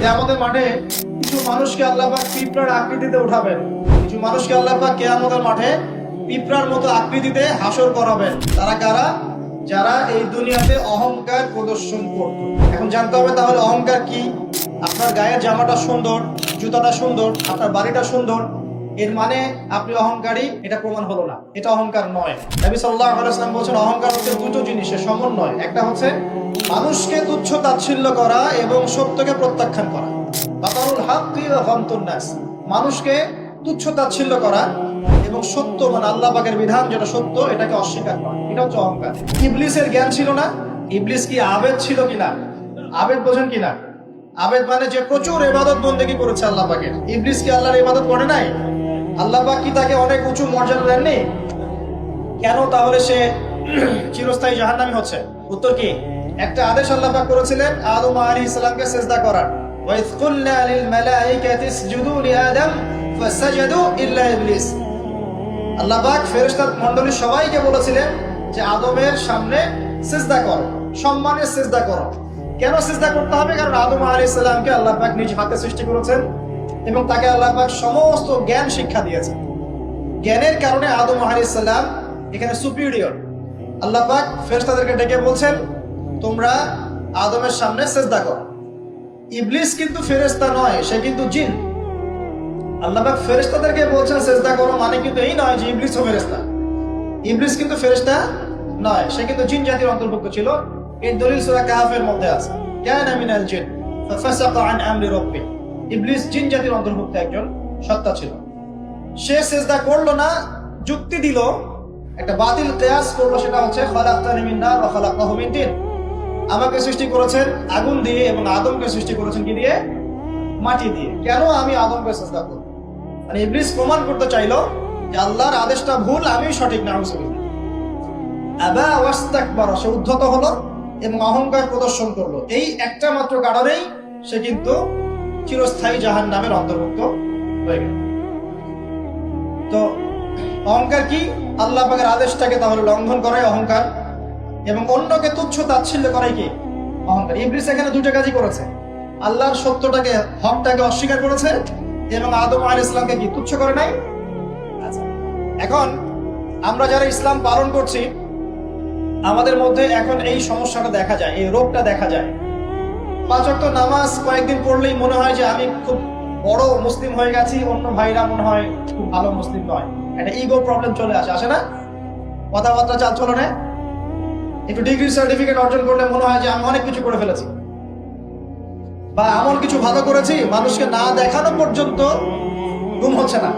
যে আমাদের মাঠে কিছু মানুষকে আল্লাহ পাক পিঁপড়ার আকৃতিতে উঠাবেন। কিছু মানুষকে আল্লাহ পাক কেয়ামতের মাঠে পিঁপড়ার মতো আকৃতিতে হাসর করাবেন। তারা কারা? যারা এই দুনিয়াতে অহংকার প্রদর্শন করত। এখন জানতে হবে তাহলে অহংকার কি? আপনার গায়ের জামাটা সুন্দর, জুতাটা সুন্দর, আপনার বাড়িটা সুন্দর এর মানে আপনি অহংকারী, এটা প্রমাণ হলো না। এটা অহংকার নয়। নবী সাল্লাল্লাহু আলাইহি ওয়াসাল্লাম বলেছেন, অহংকার হচ্ছে দুটো জিনিসের সমন্বয়। একটা হচ্ছে মানুষকে তুচ্ছ তাচ্ছিল্য করা এবং সত্যকে প্রত্যাখ্যান করা। বাতারুল গমতুন নাস। মানুষকে তুচ্ছ তাচ্ছিল্য করা এবং সত্য মানে আল্লাহ পাকের বিধান যেটা সত্য, এটাকে অস্বীকার করা। এটা হচ্ছে অহংকার। ইবলিসের জ্ঞান ছিল না। ইবলিস কি আবেদ ছিল কিনা? আবেদ বোঝেন কিনা? আবেদ মানে যে প্রচুর ইবাদত বন্দেগী করেছে আল্লাহ পাকের। ইবলিস কি আল্লাহর ইবাদত করে নাই? আল্লাহ পাক কি তাকে অনেক উঁচু মর্যাদা দেননি? কেন তাহলে সে চিরস্থায়ী জাহান্নামী হচ্ছে? উত্তর কি? একটা আদেশ আল্লাহ পাক করেছিলেন, আদম আলাইহিস সালামকে সিজদা করার। আল্লাহ পাক ফেরেশতা মণ্ডলী সবাইকে বলেছিলেন যে, আদমের সামনে সিজদা করো, সম্মানের সিজদা করো। কেন সিজদা করতে হবে? কারণ আদম আলাইহিস সালামকে আল্লাহ পাক নিজ হাতে সৃষ্টি করেছেন। এবং তাকে আল্লাহ পাক সমস্ত জ্ঞান শিক্ষা দিয়েছেন। জ্ঞানের কারণে আদম আলাইহিস সালাম এখানে সুপিরিয়র আল্লাহ পাক ফেরেশতাদেরকে ডেকে বলছেন, তোমরা আদমের সামনে সেজদা করো। ইবলিস কিন্তু ফেরেশতা নয়, সে কিন্তু জিন। আল্লাহ পাক ফেরেশতাদেরকে বলছেন, সেজদা করো মানে কিন্তু এই নয় যে ইবলিস ও ফেরেশতা। ইবলিস কিন্তু ফেরেশতা নয়, সে কিন্তু জিন জাতির অন্তর্ভুক্ত ছিল। এই দলিল সূরা কাহাফের মধ্যে আছে। কানা মিনাল জিন, ফাফাসাকা আন আমরি রাব্বি। ইবলিস জিন জাতির অন্তর্ভুক্ত একজন সত্তা ছিল। সে সেজদা করল না, যুক্তি দিল, একটা বাতিল কেয়াস করল, সেটা হচ্ছে আমাকে সৃষ্টি করেছেন আগুন দিয়ে এবং আদমকে সৃষ্টি করেছেন কি দিয়ে? মাটি দিয়ে। কেন আমি আদমকে চেষ্টা করব? মানে ইবলিস প্রমাণ করতে চাইলো যে আল্লাহর আদেশটা ভুল আমি সঠিক না। আবা ওয়াস্তাকবার, সে উদ্ধত হলো এবং অহংকার প্রদর্শন করল। এই একটা মাত্র কারণেই সে কিন্তু চিরস্থায়ী জাহান নামের অন্তর্ভুক্ত হয়ে গেল। তো অহংকার কি? আল্লাহ পাকের আদেশটাকে তাহলে লঙ্ঘন করাই অহংকার এবং অন্যকে তুচ্ছ তাচ্ছিল্য করাই কি? অহংকার। ইবলিস এখানে দুটো কাজই করেছে। আল্লাহর সত্যটাকে, হকটাকে অস্বীকার করেছে এবং আদম আল ইসলামকে কি, তুচ্ছ করে নাই? আচ্ছা। এখন আমরা যারা ইসলাম পালন করছি, আমাদের মধ্যে এখন এই সমস্যাটা দেখা যায়, এই রোগটা দেখা যায়। পাঁচ ওয়াক্ত নামাজ কয়েকদিন পড়লেই মনে হয় যে আমি খুব বড় মুসলিম হয়ে গেছি, অন্য ভাইরা মনে হয় খুব ভালো মুসলিম নয়। একটা ইগো প্রবলেম চলে আসে আসে না? কথাবার্তা চাল চলনে একটু ডিগ্রি সার্টিফিকেট অর্জন করলে মনে হয় যে আমি অনেক কিছু করে ফেলেছি। বা এমন কিছু ভালো করেছি, মানুষকে না দেখানো পর্যন্ত ঘুম হচ্ছে না।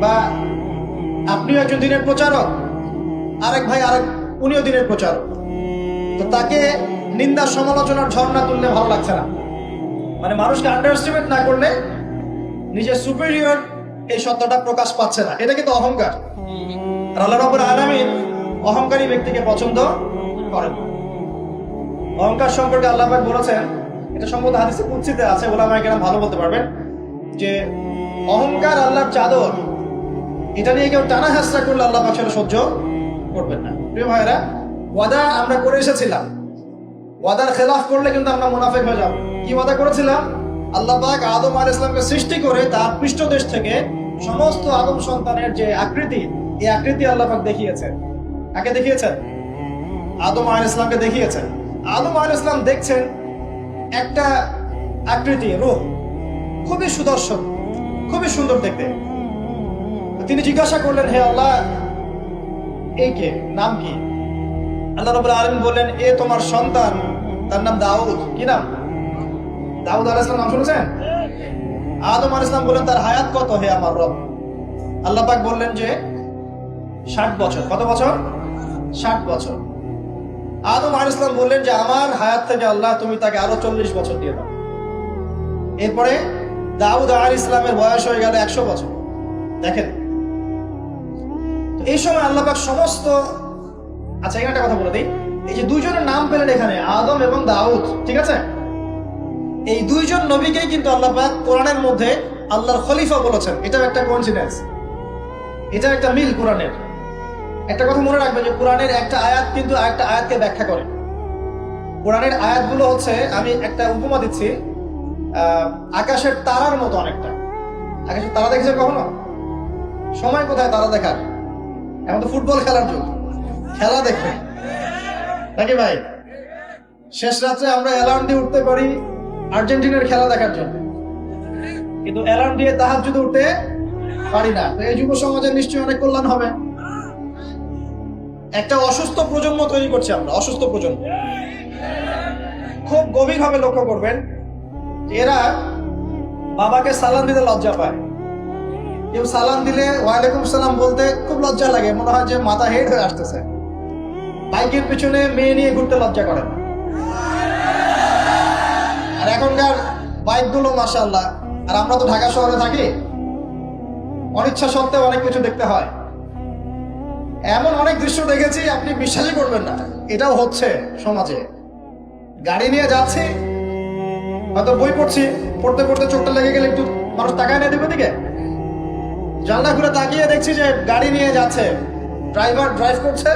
বা আপনিও একজন দিনের প্রচারক, আরেক ভাই, আরেক, উনিও দিনের প্রচারক। তো তাকে নিন্দা সমালোচনার ঝর্ণা তুললে ভালো লাগছে না। মানে মানুষকে আন্ডার এস্টিমেট না করলে নিজের সুপিরিয়র এই সত্যটা প্রকাশ পাচ্ছে না। এটা কিন্তু অহংকার। আর আল্লাহ রব্বুল আলামিন অহংকারী ব্যক্তিকে পছন্দ করেন। অহংকার সম্পর্কে আল্লাহ পাক বলেছেন, এটা সম্ভবত হাদিসে কুৎসিতে আছে, ওলামায়ে কেরাম ভালো বলতে পারবেন, যে অহংকার আল্লাহর চাদর, এটা নিয়ে কেউ টানা হাসরা করলে আল্লাহ পাক সহ্য করবেন না। প্রিয় ভাইরা ওয়াদা আমরা করে এসেছিলাম। ওয়াদার খেলাফ করলে কিন্তু আমরা মুনাফেক হয়ে যাব। কি ওয়াদা করেছিলাম? আল্লাহ পাক আদম আল ইসলামকে সৃষ্টি করে তার পৃষ্ঠদেশ থেকে সমস্ত আদম সন্তানের যে আকৃতি, এই আকৃতি আল্লাহ পাক দেখিয়েছেন। কাকে দেখিয়েছেন? আদম আল ইসলামকে দেখিয়েছেন। আদম আল ইসলাম দেখছেন একটা আকৃতি, রূপ। খুবই সুদর্শন, খুবই সুন্দর দেখতে। তিনি জিজ্ঞাসা করলেন, হে আল্লাহ, এই কে? নাম কি? আল্লাহ রাব্বুল আলামিন বললেন, এ তোমার সন্তান। তার নাম দাউদ। কি নাম? দাউদ আলাইহিস সালাম, নাম শুনেছেন? আদম আলাইহিস সালাম বললেন, তার হায়াত কত হে আমার রব? আল্লাহ পাক বললেন যে, ষাট বছর। কত বছর? ষাট বছর। আদম আলাইহিস সালাম বললেন যে, আমার হায়াত থেকে আল্লাহ তুমি তাকে আরও চল্লিশ বছর দিয়ে দাও। এরপরে দাউদ আলাইহিস ইসলামের বয়স হয়ে গেল একশো বছর। দেখেন এই সময় আল্লাহ পাক সমস্ত আচ্ছা এখানে একটা কথা বলে দিই। এই যে দুইজনের নাম পেলেন এখানে, আদম এবং দাউদ, ঠিক আছে? এই দুইজন নবীকেই কিন্তু আল্লাহ পাক কোরআনের মধ্যে আল্লাহর খলিফা বলেছেন। এটা একটা কোইন্সিডেন্স এটা একটা মিল কোরআনের। একটা কথা মনে রাখবেন যে কোরআনের একটা আয়াত কিন্তু আরেকটা আয়াতকে ব্যাখ্যা করে। কোরআনের আয়াতগুলো হচ্ছে, আমি একটা উপমা দিচ্ছি আকাশের তারার মতো অনেকটা। আকাশের তারা দেখেছেন কখনো? সময় কোথায় তারা দেখার? এখন তো ফুটবল খেলার যুগ। খেলা দেখবে। নাকি ভাই? শেষ রাত্রে আমরা অ্যালার্ম দিয়ে উঠতে পারি আর্জেন্টিনার খেলা দেখার জন্য। কিন্তু অ্যালার্ম দিয়ে তাহার যদি উঠতে পারি না। তো এই যুব সমাজের নিশ্চয়ই অনেক কল্যাণ হবে। একটা অসুস্থ প্রজন্ম তৈরি করছি আমরা, অসুস্থ প্রজন্ম। খুব গভীরভাবে লক্ষ্য করবেন এরা বাবাকে সালাম দিতে লজ্জা পায়। কেউ সালাম দিলে ওয়ালাইকুম সালাম বলতে খুব লজ্জা লাগে, মনে হয় যে মাথা হেড হয়ে আসতেছে। বাইকের পিছনে মেয়ে নিয়ে ঘুরতে লজ্জা করে। আর এখনকার বাইকগুলো মাসাল্লাহ আর আমরা তো ঢাকা শহরে থাকি। অনিচ্ছা সত্ত্বেও অনেক কিছু দেখতে হয়। এমন অনেক দৃশ্য দেখেছি, আপনি বিশ্বাসই করবেন না। এটাও হচ্ছে সমাজে। গাড়ি নিয়ে যাচ্ছি, হয়তো বই পড়ছি, পড়তে পড়তে চোখটা লেগে গেলে একটু মানুষ তাকায় না দিবে দিকে। জানলা ঘুরে তাকিয়ে দেখছি যে গাড়ি নিয়ে যাচ্ছে। ড্রাইভার ড্রাইভ করছে।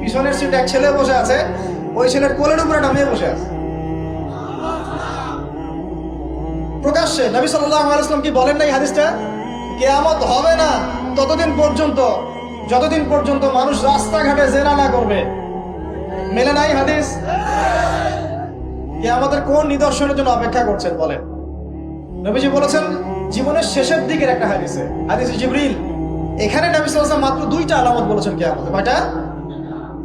পিছনের সিট এক ছেলে বসে আছে, ওই ছেলের কোলের উপরে নামিয়ে বসে আছে। প্রকাশ্যে নবী আলাইহি কি বলেন নাই হাদিসটা? কিয়ামত হবে না, ততদিন পর্যন্ত, যতদিন পর্যন্ত মানুষ রাস্তাঘাটে জেনা না করবে। মেলে নাই হাদিস? কিয়ামতের কোন নিদর্শনের জন্য অপেক্ষা করছেন বলেন। নবীজি বলেছেন, জীবনের শেষের দিকের একটা হাদিসে, হাদিস জিবরিল। এখানে নবী ওয়াসাল্লাম মাত্র দুইটা আলামত বলেছেন কিয়ামতে। কয়টা?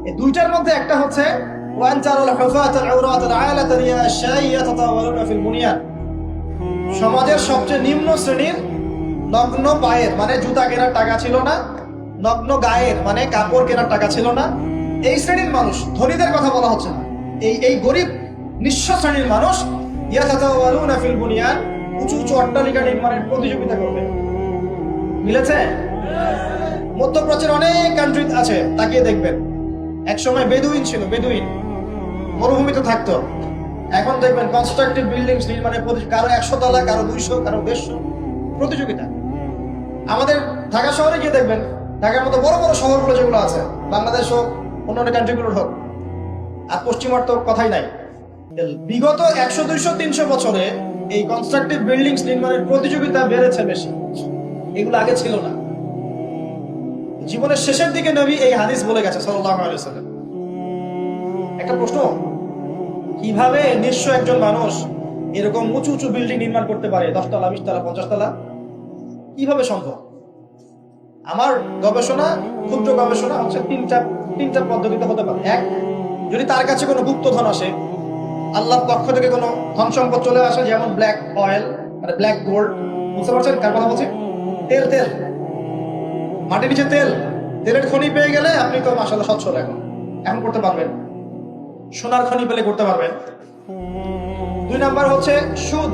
এই দুইটার মধ্যে একটা হচ্ছে সমাজের সবচেয়ে নিম্ন শ্রেণির নগ্ন পায়ের মানে জুতা কেনার টাকা ছিল না, নগ্ন গায়ের মানে কাপড় কেনার টাকা ছিল না। এই শ্রেণির মানুষ, ধনীদের কথা বলা হচ্ছে না। এই এই গরিব, নিঃস্ব শ্রেণির মানুষ, ইয়াতাতাওয়ালুনা ফিল বুনিয়ান উঁচু উঁচু অট্টালিকা নির্মাণের প্রতিযোগিতা করবে। মিলেছে? মধ্যপ্রাচ্যের অনেক কান্ট্রি আছে, তাকিয়ে দেখবেন। এক সময় বেদুইন ছিল, বেদুইন। মরুভূমিতে থাকতো। এখন দেখবেন কনস্ট্রাকটিভ বিল্ডিং নির্মাণের কারও একশো তলা, কারও দুইশো, কারও দেড়শো প্রতিযোগিতা। আমাদের ঢাকা শহরে গিয়ে দেখবেন, ঢাকার মতো বড় বড় শহরগুলো যেগুলো আছে, বাংলাদেশ হোক, অন্যান্য কান্ট্রিগুলোর হোক, আর পশ্চিমার তো কথাই নাই। বিগত একশো, দুইশো, তিনশো বছরে এই কনস্ট্রাকটিভ বিল্ডিং নির্মাণের প্রতিযোগিতা বেড়েছে বেশি। এগুলো আগে ছিল না। জীবনের শেষের দিকে নবী এই হাদিস বলে গেছে সাল্লাল্লাহু আলাইহি ওয়াসাল্লাম। একটা প্রশ্ন, কীভাবে নিঃস্ব একজন মানুষ এরকম উঁচু উঁচু বিল্ডিং নির্মাণ করতে পারে, দশতলা, বিশতলা, পঞ্চাশতলা? কীভাবে সম্ভব? আমার গবেষণা, ক্ষুদ্র গবেষণা হচ্ছে তিনটা তিনটা পদ্ধতিতে হতে পারে। এক, যদি তার কাছে কোনো গুপ্ত ধন আসে, আল্লাহর পক্ষ থেকে কোনো ধন সম্পদ চলে আসে, যেমন ব্ল্যাক অয়েল মানে ব্ল্যাক গোল্ড বুঝতে পারছেন কার কথা বলছি? তেল তেল। মাটির নিচে তেল, তেলের খনি পেয়ে গেলে আপনি তো মাসাল্লাহ সচ্ছল এখন। এখন করতে পারবেন। সোনার খনি পেলে করতে পারবেন। দুই নাম্বার হচ্ছে সুদ।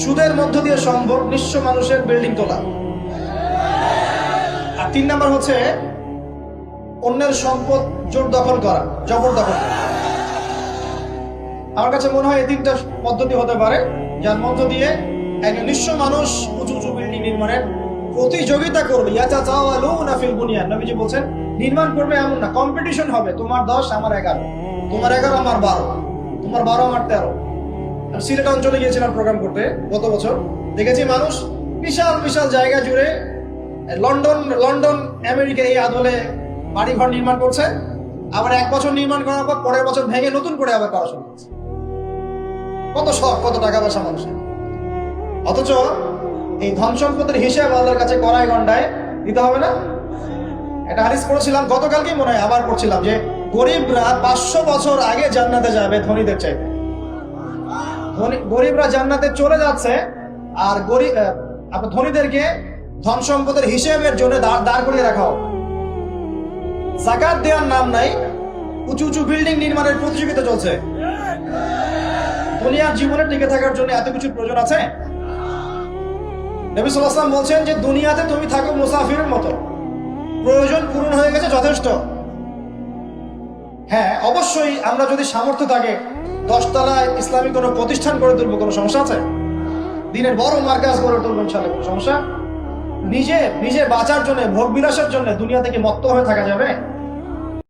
সুদের মধ্য দিয়ে সম্ভব নিঃস্ব মানুষের বিল্ডিং তোলা। আর তিন নাম্বার হচ্ছে অন্যের সম্পদ জোর দখল করা জবরদখল করা। আমার কাছে মনে হয় এই তিনটা পদ্ধতি হতে পারে, যার মধ্য দিয়ে একজন নিঃস্ব মানুষ উঁচু উঁচু বিল্ডিং নির্মাণের প্রতিযোগিতা করবে। ইয়াচা চাওয়ালু না ফিল বুনিয়ান নবীজি বলছেন, নির্মাণ করবে এমন না কম্পিটিশন হবে। তোমার দশ, আমার এগারো। তোমার এগারো, আমার বারো। তোমার বারো, আমার তেরো। সিলেট অঞ্চলে গিয়েছিলাম প্রোগ্রাম করতে গত বছর। দেখেছি মানুষ বিশাল বিশাল জায়গা জুড়ে লন্ডন লন্ডন, আমেরিকা, এই আদলে বাড়ি ঘর নির্মাণ করছে। আবার এক বছর নির্মাণ করার পর পরের বছর ভেঙে নতুন করে আবার করা শুরু করছে। কত শখ, কত টাকা পয়সা মানুষের। অথচ এই ধন সম্পদের হিসাব আল্লাহর কাছে করায় গন্ডায় দিতে হবে না? একটা হারিস পড়েছিলাম, গতকালকেই মনে হয় আবার পড়ছিলাম যে, গরিবরা পাঁচশো বছর আগে জান্নাতে যাবে ধনীদের চাইতে গরিবরা জান্নাতে চলে যাচ্ছে আর গরিব ধনীদেরকে ধন সম্পদের হিসেবের জন্য দাঁড় করিয়ে রাখা হবে জাকাত দেওয়ার নাম নাই, উঁচু উঁচু বিল্ডিং নির্মাণের প্রতিযোগিতা চলছে। দুনিয়ার জীবনে টিকে থাকার জন্য এত কিছু প্রয়োজন আছে? নবী ওয়াসাল্লাম বলছেন যে দুনিয়াতে তুমি থাকো মুসাফিরের মতো। প্রয়োজন পূরণ হয়ে গেছে যথেষ্ট। হ্যাঁ অবশ্যই আমরা যদি সামর্থ্য থাকে, দশতলায় ইসলামী কোনো প্রতিষ্ঠান করে তুলবো, কোনো সমস্যা আছে? দিনের বড় মার্কাজ করে তুলবো ইনশাল্লাহ কোনো সমস্যা? নিজে নিজে বাঁচার জন্য ভোগ বিলাসের জন্য দুনিয়া থেকে মত্ত হয়ে থাকা যাবে?